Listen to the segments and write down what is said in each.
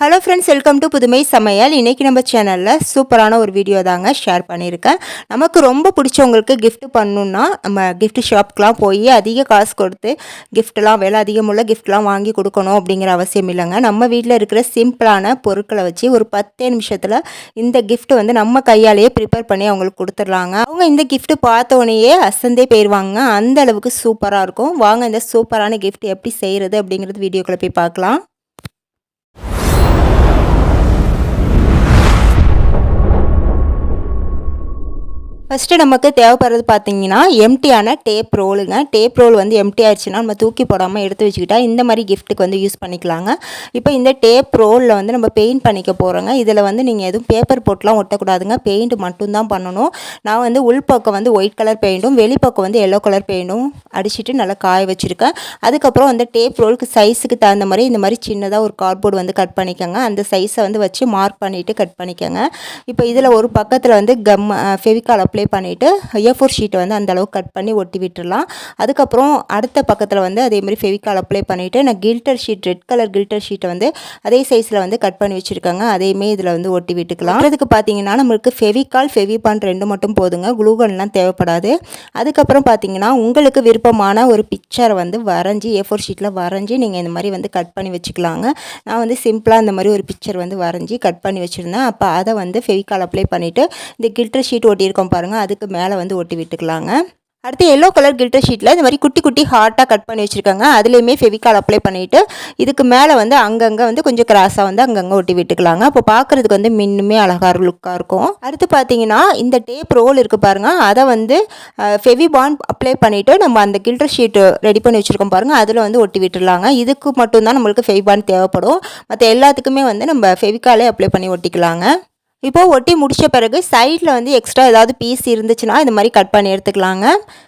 Hello friends welcome to புதுமை சமையல் இன்றைக்கி நம்ம சேனலில் சூப்பரான ஒரு வீடியோ தாங்க ஷேர் பண்ணியிருக்கேன். நமக்கு ரொம்ப பிடிச்சவங்களுக்கு கிஃப்ட் பண்ணணுன்னா நம்ம கிஃப்ட் ஷாப்க்கெலாம் போய் அதிக காசு கொடுத்து கிஃப்ட்லாம் விலை அதிகமுள்ள கிஃப்ட்லாம் வாங்கி கொடுக்கணும் அப்படிங்கிற அவசியம் இல்லைங்க. நம்ம வீட்டில் இருக்கிற சிம்பிளான பொருட்களை வச்சு ஒரு பத்தே நிமிஷத்தில் இந்த கிஃப்ட் வந்து நம்ம கையாலேயே ப்ரிப்பேர் பண்ணி அவங்களுக்கு கொடுத்துட்லாங்க. அவங்க இந்த கிஃப்ட் பார்த்தோன்னே அசந்தே போயிடுவாங்க அந்த அளவுக்கு சூப்பராக இருக்கும். வாங்க இந்த சூப்பரான கிஃப்ட் எப்படி செய்கிறது அப்படிங்கிறது வீடியோக்குள்ளே போய் பார்க்கலாம். ஃபஸ்ட்டு நமக்கு தேவைப்படுறது பார்த்தீங்கன்னா எம்டியான டேப் ரோலுங்க டேப் ரோல் வந்து எம்டி ஆயிடுச்சுன்னா நம்ம தூக்கி போடாமல் எடுத்து வச்சுக்கிட்டா இந்த மாதிரி கிஃப்ட்டுக்கு வந்து யூஸ் பண்ணிக்கலாங்க. இப்போ இந்த டேப் ரோலில் வந்து நம்ம பெயிண்ட் பண்ணிக்க போகிறோங்க இதில் வந்து நீங்கள் எதுவும் பேப்பர் போட்டுலாம் ஒட்டக்கூடாதுங்க. பெயிண்ட் மட்டும்தான் பண்ணணும். நான் வந்து உள்பக்கம் வந்து ஒயிட் கலர் பெயிண்ட்டும் வெளிப்பக்கம் வந்து எல்லோ கலர் பெயிண்ட்டும் அடிச்சுட்டு நல்லா காய வச்சுருக்கேன். அதுக்கப்புறம் அந்த டேப் ரோலுக்கு சைஸுக்கு தகுந்த மாதிரி இந்த மாதிரி சின்னதாக ஒரு கார்ட்போர்டு வந்து கட் பண்ணிக்கோங்க. அந்த சைஸை வந்து வச்சு மார்க் பண்ணிவிட்டு கட் பண்ணிக்கோங்க. இப்போ இதில் ஒரு பக்கத்தில் வந்து கம் ஃபெவிகால் அப்ளை பண்ணிவிட்டு ஏ ஃபோர் ஷீட்டை வந்து அந்த அளவுக்கு கட் பண்ணி ஒட்டி விட்டுடலாம் அதுக்கப்புறம் அடுத்த பக்கத்தில் வந்து அதேமாதிரி ஃபெவிகால் அப்ளை பண்ணிவிட்டு நான் glitter sheet red colour glitter ஷீட்டை வந்து அதே சைஸில் வந்து கட் பண்ணி வச்சுருக்காங்க. அதையுமே இதில் வந்து ஒட்டி விட்டுக்கலாம். அதுக்கு பார்த்தீங்கன்னா நம்மளுக்கு ஃபெவிகால் ஃபெவிபான் ரெண்டு மட்டும் போதுங்க. குளூகன்லாம் தேவைப்படாது. அதுக்கப்புறம் பார்த்தீங்கன்னா உங்களுக்கு விருப்பமான ஒரு பிக்சரை வந்து வரைஞ்சி ஏ ஃபோர் ஷீட்டில் வரைஞ்சி நீங்கள் இந்த மாதிரி வந்து கட் பண்ணி வச்சுக்கலாங்க. நான் வந்து சிம்பிளாக இந்த மாதிரி ஒரு பிக்சர் வந்து வரைஞ்சி கட் பண்ணி வச்சுருந்தேன். அப்போ அதை வந்து ஃபெவிகால் அப்ளை பண்ணிவிட்டு இந்த கில்டர் ஷீட் ஒட்டியிருக்கோம் பாருங்கள் அதுக்கு மேலே வந்து ஒட்டி விட்டுக்கலாங்க. அடுத்து எல்லோ கலர் கில்டர் ஷீட்டில் இந்த மாதிரி குட்டி குட்டி ஹார்ட்டாக கட் பண்ணி வச்சுருக்காங்க. அதுலேயுமே ஃபெவிகால் அப்ளை பண்ணிவிட்டு இதுக்கு மேலே வந்து அங்கங்கே வந்து கொஞ்சம் கிராஸாக வந்து அங்கங்கே ஒட்டி விட்டுக்கலாங்க. அப்போ பார்க்குறதுக்கு வந்து மின்னுமே அழகாக லுக்காக இருக்கும். அடுத்து பார்த்தீங்கன்னா இந்த டேப் ரோல் இருக்குது பாருங்கள் அதை வந்து ஃபெவிபான் அப்ளை பண்ணிவிட்டு நம்ம அந்த கில்டர் ஷீட்டு ரெடி பண்ணி வச்சுருக்கோம் பாருங்கள் அதில் வந்து ஒட்டி விட்டுடலாங்க. இதுக்கு மட்டும்தான் நம்மளுக்கு ஃபெவிபான் தேவைப்படும். மற்ற எல்லாத்துக்குமே வந்து நம்ம ஃபெவிகாலே அப்ளை பண்ணி ஒட்டிக்கலாங்க. இப்போது ஒட்டி முடித்த பிறகு சைடில் வந்து எக்ஸ்ட்ரா ஏதாவது பீஸ் இருந்துச்சுன்னா இந்த மாதிரி கட் பண்ணி எடுத்துக்கலாங்க.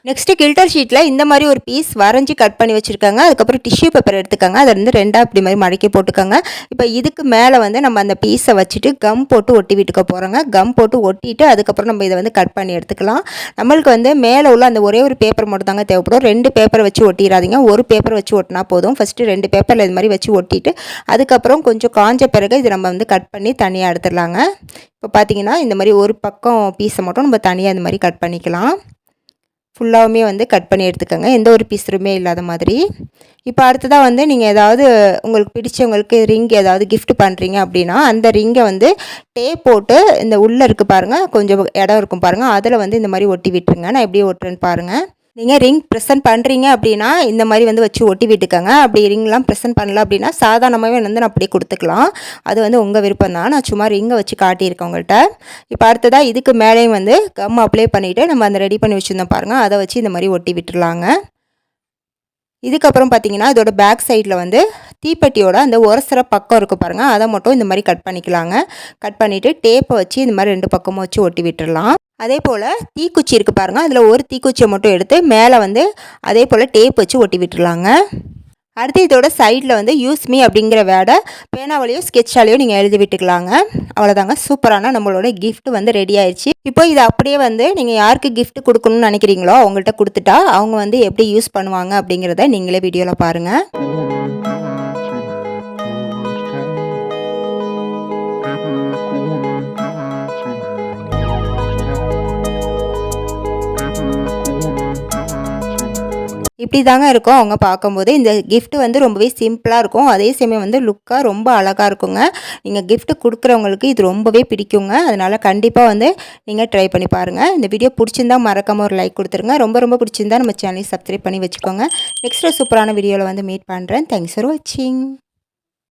நெக்ஸ்ட்டு கில்டர் ஷீட்டில் இந்த மாதிரி ஒரு பீஸ் வரைஞ்சி கட் பண்ணி வச்சுருக்காங்க. அதுக்கப்புறம் டிஷ்யூ பேப்பர் எடுத்துக்கோங்க. அதை வந்து ரெண்டாக இப்படி மாதிரி மடக்கி போட்டுக்கோங்க. இப்போ இதுக்கு மேலே வந்து நம்ம அந்த பீஸை வச்சுட்டு கம் போட்டு ஒட்டி விட்டுக்க போகிறோங்க கம் போட்டு ஒட்டிட்டு அதுக்கப்புறம் நம்ம இதை வந்து கட் பண்ணி எடுத்துக்கலாம். நம்மளுக்கு வந்து மேலே உள்ள அந்த ஒரே ஒரு பேப்பர் மட்டும் தாங்க தேவைப்படும். ரெண்டு பேப்பரை வச்சு ஒட்டிடாதீங்க ஒரு பேப்பர் வச்சு ஒட்டினா போதும். ஃபஸ்ட்டு ரெண்டு பேப்பரில் இது மாதிரி வச்சு ஒட்டிட்டு அதுக்கப்புறம் கொஞ்சம் காஞ்ச பிறகு இது நம்ம வந்து கட் பண்ணி தனியாக எடுத்துடலாங்க. இப்போ பார்த்தீங்கன்னா இந்த மாதிரி ஒரு பக்கம் பீஸை மட்டும் நம்ம தனியாக இந்த மாதிரி கட் பண்ணிக்கலாம். ஃபுல்லாகவுமே வந்து கட் பண்ணி எடுத்துக்கோங்க. எந்த ஒரு பீஸருமே இல்லாத மாதிரி. இப்போ அடுத்ததாக வந்து நீங்கள் ஏதாவது உங்களுக்கு பிடிச்சவங்களுக்கு ரிங் ஏதாவது கிஃப்ட் பண்ணுறீங்க அப்படின்னா அந்த ரிங்கை வந்து டேப் போட்டு இந்த உள்ளே இருக்குது பாருங்கள் கொஞ்சம் இடம் இருக்கும் பாருங்கள் அதில் வந்து இந்த மாதிரி ஒட்டி விட்டுருங்க. நான் எப்படி ஒட்டுறேன்னு பாருங்கள் நீங்கள் ரிங் ப்ரெசென்ட் பண்ணுறீங்க அப்படின்னா இந்த மாதிரி வந்து வச்சு ஒட்டி விட்டுக்கோங்க. அப்படி ரிங்லாம் ப்ரெசென்ட் பண்ணல அப்படின்னா சாதாரணமாகவே வந்து நான் அப்படியே கொடுத்துக்கலாம். அது வந்து உங்கள் விருப்பம் தான். நான் சும்மா ரிங்கை வச்சு காட்டியிருக்கேன் உங்கள்கிட்ட இப்போ அடுத்ததாக இதுக்கு மேலேயும் வந்து கம் அப்ளை பண்ணிவிட்டு நம்ம அந்த ரெடி பண்ணி வச்சுருந்தோம் பாருங்கள் அதை வச்சு இந்த மாதிரி ஒட்டி விட்டுருலாங்க இதுக்கப்புறம் பார்த்தீங்கன்னா இதோட பேக் சைடில் வந்து தீப்பெட்டியோட அந்த உரசுற பக்கம் இருக்குது பாருங்கள் அதை மட்டும் இந்த மாதிரி கட் பண்ணிக்கலாங்க. கட் பண்ணிவிட்டு டேப்பை வச்சு இந்த மாதிரி ரெண்டு பக்கமும் வச்சு ஒட்டி விட்டுடலாம் அதே போல் தீக்குச்சி இருக்குது பாருங்கள் அதில் ஒரு தீக்குச்சியை மட்டும் எடுத்து மேலே வந்து அதே போல் டேப் வச்சு ஒட்டி விட்டுருலாங்க. அடுத்து இதோட சைடில் வந்து யூஸ் மீ அப்படிங்கிற வேடை பேனாவிலையோ ஸ்கெட்சாலேயோ நீங்கள் எழுதி விட்டுக்கலாங்க. அவ்வளோதாங்க சூப்பரான நம்மளோட கிஃப்ட் வந்து ரெடி ஆயிடுச்சு இப்போ இது அப்படியே வந்து நீங்கள் யாருக்கு கிஃப்ட் கொடுக்கணும்னு நினைக்கிறீங்களோ அவங்கள்ட்ட கொடுத்துட்டா அவங்க வந்து எப்படி யூஸ் பண்ணுவாங்க அப்படிங்கிறத நீங்களே வீடியோவில் பாருங்கள் இப்படி தாங்க இருக்கும் அவங்க பார்க்கும்போது. இந்த கிஃப்ட் வந்து ரொம்பவே சிம்பிளாக இருக்கும். அதே சமயம் வந்து லுக்காக ரொம்ப அழகாக இருக்குங்க. நீங்கள் கிஃப்ட் கொடுக்குறவங்களுக்கு இது ரொம்பவே பிடிக்குங்க. அதனால் கண்டிப்பாக வந்து நீங்கள் ட்ரை பண்ணி பாருங்கள் இந்த வீடியோ பிடிச்சிருந்தா மறக்காமல் ஒரு லைக் கொடுத்துருங்க. ரொம்ப ரொம்ப பிடிச்சிருந்தா நம்ம சேனலை சப்ஸ்கிரைப் பண்ணி வச்சுக்கோங்க. நெக்ஸ்ட்டு சூப்பரான வீடியோவில் வந்து மீட் பண்ணுறேன் தேங்க்ஸ் ஃபார் வாட்சிங்